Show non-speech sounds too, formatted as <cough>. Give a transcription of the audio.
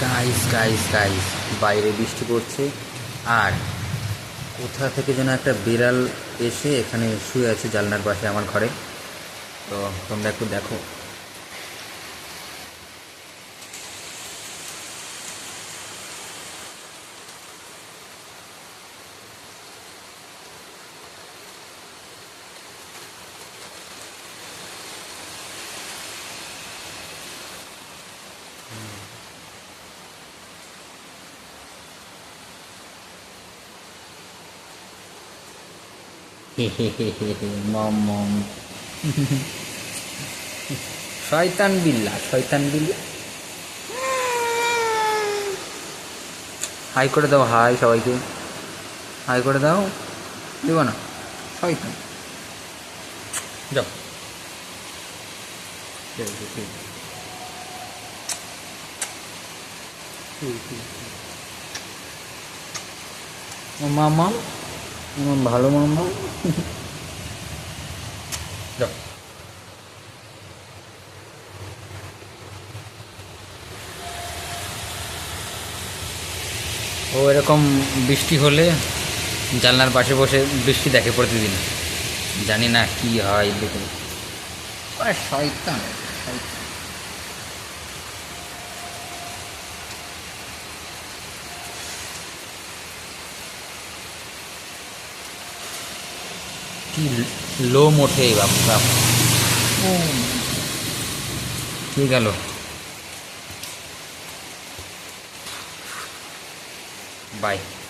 Guys guys guys বাইরে বৃষ্টি পড়ছে। আর কোথা থেকে যেন একটা বিড়াল এসে এখানে শুয়ে আছে জানলার পাশে আমার ঘরে। তো তোমরা একটু দেখো। <laughs> মম মম। শয়তান বিল্লা শয়তান বিল্লা। হাই করে দাও, হাই সবাইকে। হাই করে দাও, দেবো না। শয়তান। যাও। মামা। আমার ভালো মামা ও, এরকম বৃষ্টি হলে জানলার পাশে বসে বৃষ্টি দেখে প্রতিদিন। জানি না কি হয় দেখুন শয়তান শয়তান। y lo moché vamos, vamos. Qué. Bye.